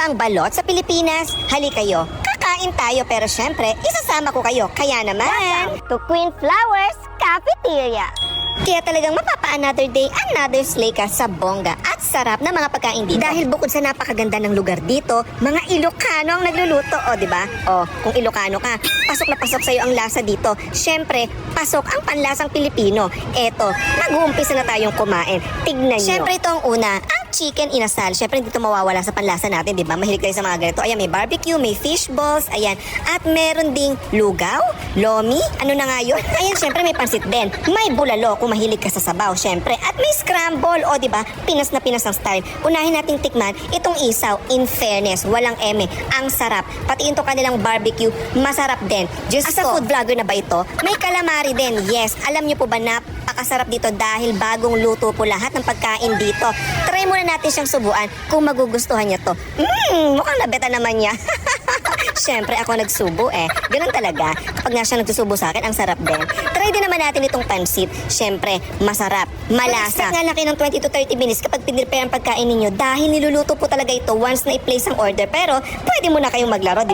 ba ang balot sa Pilipinas? Hali kayo. Kakain tayo pero syempre, isasama ko kayo. Kaya naman, to Queen Flowers Cafeteria. kaya talagang mapapa another day, another slay ka sa bongga at sarap na mga pagkain dito. Dahil bukod sa napakaganda ng lugar dito, mga Ilocano ang nagluluto, o di ba? O, kung Ilocano ka, pasok na pasok sa'yo ang lasa dito. Syempre, pasok ang panlasang Pilipino. Eto, mag-uumpisa na tayong kumain. Tignan nyo. Syempre, ito ang una, ang chicken inasal. Syempre, hindi ito mawawala sa panlasa natin, di ba? Mahilig tayo sa mga ganito. Ayan, may barbecue, may fish balls, ayan. At meron ding lugaw, lomi, ano na nga yun? Ayan, syempre may pansit din. May bulalo kung mahilig ka sa sabaw, syempre. At may scramble, o di ba? Pinas na pinas ang style. Unahin nating tikman itong isaw. In fairness, walang eme. Ang sarap. Pati ito kanilang barbecue, masarap din. Just As a food vlogger na ba ito? May calamari din, yes. Alam niyo po ba napakasarap dito dahil bagong luto po lahat ng pagkain dito. Try muna natin siyang subuan kung magugustuhan niya to. Mmm, mukhang nabeta naman niya. Siyempre, ako nagsubo eh. Ganun talaga. Kapag nga siya nagsusubo sa akin, ang sarap din. Try din naman natin itong pansit. Siyempre, masarap, malasa. nga lang kayo ng 20 to 30 minutes kapag pinirepare ang pagkain ninyo dahil niluluto po talaga ito once na i-place ang order. Pero, pwede mo na kayong maglaro, di